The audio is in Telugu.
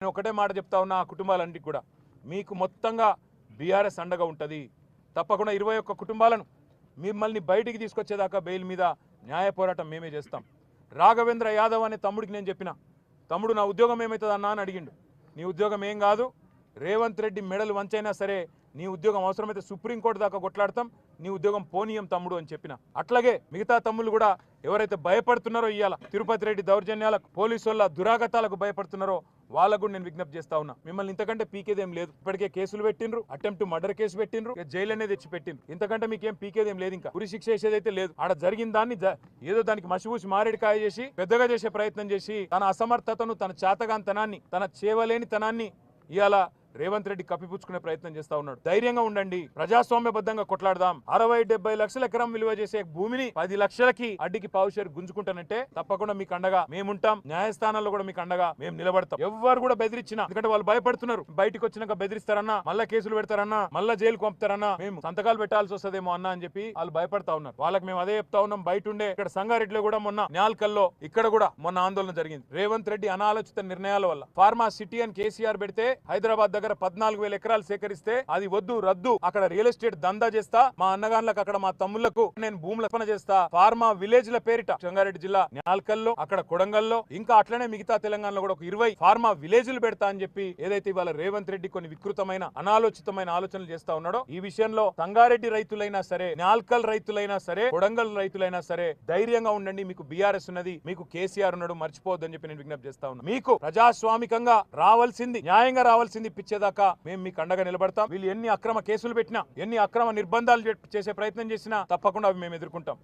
నేను ఒకటే మాట చెప్తా ఉన్నా ఆ కుటుంబాలన్నిటికి కూడా. మీకు మొత్తంగా బీఆర్ఎస్ అండగా ఉంటుంది. తప్పకుండా ఇరవై ఒక్క కుటుంబాలను మిమ్మల్ని బయటికి తీసుకొచ్చేదాకా బెయిల్ మీద న్యాయ పోరాటం మేమే చేస్తాం. రాఘవేంద్ర యాదవ్ అనే తమ్ముడికి నేను చెప్పిన తమ్ముడు నా ఉద్యోగం ఏమవుతుంది అన్నా అని అడిగిండు. నీ ఉద్యోగం ఏం కాదు. రేవంత్ రెడ్డి మెడలు వంచైనా సరే నీ ఉద్యోగం అవసరమైతే సుప్రీంకోర్టు దాకా కొట్లాడతాం. నీ ఉద్యోగం పోనీయం తమ్ముడు అని చెప్పిన. అట్లాగే మిగతా తమ్ముళ్ళు కూడా ఎవరైతే భయపడుతున్నారో ఇవాళ తిరుపతి రెడ్డి దౌర్జన్యాలకు పోలీసు దురాగతాలకు భయపడుతున్నారో వాళ్ళకు కూడా నేను విజ్ఞప్తి చేస్తా ఉన్నా. మిమ్మల్ని ఇంతకంటే పీకేదేం లేదు. ఇప్పటికే కేసులు పెట్టిండ్రు అటెంప్ట్ మర్డర్ కేసు పెట్టిండ్రు జైలు అనేది తెచ్చి పెట్టిండ్రు. ఇంతకంటే మీకేం పీకేదేం లేదు ఇంకా. ఉరి శిక్ష వేసేదైతే లేదు. ఆడ జరిగిన దాన్ని ఏదో దానికి మసిపూసి మారేడికాయ చేసి పెద్దగా చేసే ప్రయత్నం చేసి తన అసమర్థతను తన చేతగాంతనాన్ని తన చేవలేని తనాన్ని ఇవాళ రేవంత్ రెడ్డి కప్పిపుచ్చుకునే ప్రయత్నం చేస్తా ఉన్నాడు. ధైర్యంగా ఉండండి. ప్రజాస్వామ్యబద్ధంగా కొట్లాడదాం. అరవై డెబ్బై లక్షల ఎకరం విలువ చేసే భూమిని పది లక్షలకి అడ్డికి పావుషేరు గుంజుకుంటానంటే తప్పకుండా మీకు అండగా మేముంటాం. న్యాయస్థానాల్లో కూడా మీకు అండగా మేము నిలబడతాం. ఎవ్వరు కూడా బెదిరించినా ఎందుకంటే వాళ్ళు భయపడుతున్నారు. బయటకు వచ్చినాక బెదిరిస్తారన్నా మళ్ళా కేసులు పెడతారన్నా మళ్ళా జైలు పంపుతారన్నా మేము సంతకాలు పెట్టాల్సి వస్తుందేమో అన్నా అని చెప్పి వాళ్ళు భయపడతా ఉన్నారు. వాళ్ళకి మేము అదే చెప్తా ఉన్నాం. బయట ఉండే ఇక్కడ సంగారెడ్డిలో కూడా మొన్న న్యాల్కల్లో ఇక్కడ కూడా మొన్న ఆందోళన జరిగింది. రేవంత్ రెడ్డి అనాలోచిత నిర్ణయాల వల్ల ఫార్మా సిటీ అని కేసీఆర్ పెడితే హైదరాబాద్ దగ్గర పద్నాలుగు వేల ఎకరాలు సేకరిస్తే అది వద్దు రద్దు. అక్కడ రియల్ ఎస్టేట్ దందా చేస్తా. మా అన్నగాన్లకు అక్కడ మా తమ్ముళ్ళకు నేను భూముల పన చేస్తా. ఫార్మా విలేజ్ ల పేరిట సంగారెడ్డి జిల్లా నాల్కల్లో అక్కడ కొడంగల్లో ఇంకా అట్లనే మిగతా తెలంగాణలో కూడా ఒక ఇరవై ఫార్మా విలేజ్లు పెడతా అని చెప్పి ఏదైతే ఇవాళ రేవంత్ రెడ్డి కొన్ని వికృతమైన అనాలోచితమైన ఆలోచనలు చేస్తా ఉన్నాడో ఈ విషయంలో సంగారెడ్డి రైతులైనా సరే నాల్కల్ రైతులైనా సరే కొడంగల్ రైతులైనా సరే ధైర్యంగా ఉండండి. మీకు బీఆర్ఎస్ ఉన్నది మీకు కేసీఆర్ ఉన్నాడు మర్చిపోవద్దని చెప్పి నేను విజ్ఞప్తి చేస్తా ఉన్నా. మీకు ప్రజాస్వామికంగా రావాల్సింది న్యాయంగా రావాల్సింది ఇచ్చేదాకా మేము మీకు అండగా నిలబడతాం. వీళ్ళు ఎన్ని అక్రమ కేసులు పెట్టినా ఎన్ని అక్రమ నిర్బంధాలు చేసే ప్రయత్నం చేసినా తప్పకుండా అవి మేము ఎదుర్కొంటాం.